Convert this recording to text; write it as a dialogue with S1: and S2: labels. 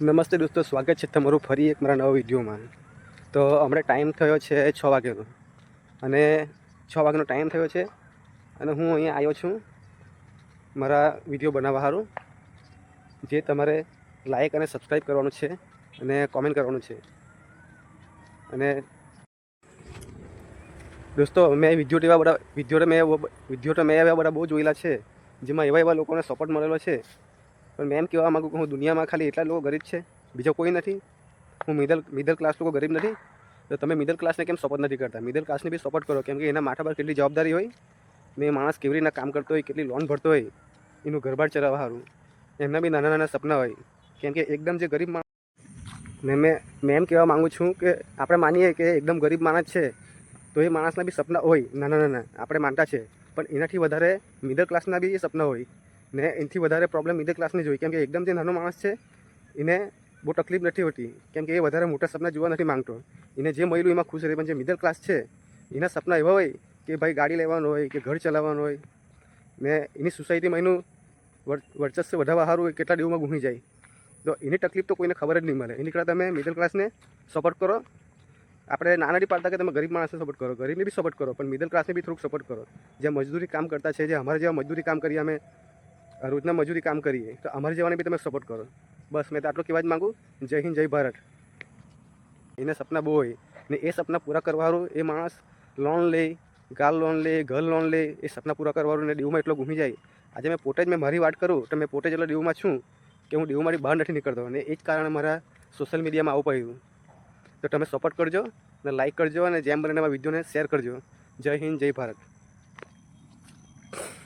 S1: નમસ્તે દોસ્તો, સ્વાગત છે તમારું ફરી એક મારા નવા વિડીયોમાં. તો હમણાં ટાઈમ થયો છે છ વાગ્યાનો. અને છ વાગ્યાનો ટાઈમ થયો છે અને હું અહીંયા આવ્યો છું મારા વીડિયો બનાવવા સારું જે તમારે લાઇક અને સબસ્ક્રાઈબ કરવાનું છે અને કોમેન્ટ કરવાનું છે. અને દોસ્તો, મેં વીડિયો એવા બધા વીડિયો મેં વીડિયો મેં એવા બધા બહુ જોયેલા છે, જેમાં એવા એવા લોકોને સપોર્ટ મળેલો છે. પણ મેં એમ કહેવા માગું કે હું દુનિયામાં ખાલી એટલા લોકો ગરીબ છે, બીજો કોઈ નથી. હું મિડલ મિડલ ક્લાસ લોકો ગરીબ નથી. તો તમે મિડલ ક્લાસને કેમ સપોર્ટ નથી કરતા? મિડલ ક્લાસને બી સપોર્ટ કરો, કેમ કે એના માથા પર કેટલી જવાબદારી હોય. ને એ માણસ કેવી રીતના કામ કરતો હોય, કેટલી લોન ભરતો હોય, એનું ઘરબાર ચલાવવા સારું એમના બી નાના નાના સપના હોય. કેમ કે એકદમ જે ગરીબ માણસ ને મેં મેં એમ કહેવા માગું છું કે આપણે માનીએ કે એકદમ ગરીબ માણસ છે, તો એ માણસના બી સપના હોય, નાના નાના. આપણે માનતા છે. પણ એનાથી વધારે મિડલ ક્લાસના બી એ સપના હોય. ને એનાથી વધારે પ્રોબ્લેમ મિડલ ક્લાસને જોઈ. કેમ કે એકદમ જે નાનો માણસ છે, એને બહુ તકલીફ નથી હોતી. કેમ કે એ વધારે મોટા સપના જોવા નથી માંગતો. એને જે મળ્યું એમાં ખુશ રહે, પણ જે મિડલ ક્લાસ છે, એના સપના એવા હોય કે ભાઈ ગાડી લેવાનું હોય કે ઘર ચલાવવાનું હોય. ને એની સોસાયટીમાં એનું વર્ચસ્વ વધારવા સારું હોય, કેટલા દિવસમાં ઘૂમી જાય. તો એની તકલીફ તો કોઈને ખબર જ નહીં મળે. એની કરતાં તમે મિડલ ક્લાસને સપોર્ટ કરો. આપણે નાનાડી પાડતા કે તમે ગરીબ માણસને સપોર્ટ કરો. ગરીબને બી સપોર્ટ કરો, પણ મિડલ ક્લાસને બી થોડુંક સપોર્ટ કરો. જે મજદૂરી કામ કરતા છે, જે અમારે જેવા મજદૂરી કામ કરીએ અમે રોજના મજૂરી કામ કરીએ. તો અમારે જવાને બી તમે સપોર્ટ કરો. બસ, મેં તો આટલું કહેવા જ માગું. જય હિન્દ, જય ભારત. એને સપના બહુ હોય. ને એ સપના પૂરા કરવાનું એ માણસ લોન લે, ગાલ લોન લે, ઘર લોન લે, એ સપના પૂરા કરવાનું ને દીવમાં એટલો ઘૂમી જાય. આજે મેં પોતે જ મેં મારી વાત કરું, તો મેં પોતે જ એટલો દીવમાં છું કે હું દીવમાંથી બહાર નથી નીકળતો. અને એ જ કારણે મારા સોશિયલ મીડિયામાં આવું પડ્યું. તો તમે સપોર્ટ કરજો ને લાઇક કરજો અને જેમ બને એમાં વિડીયોને શેર કરજો. જય હિન્દ, જય ભારત.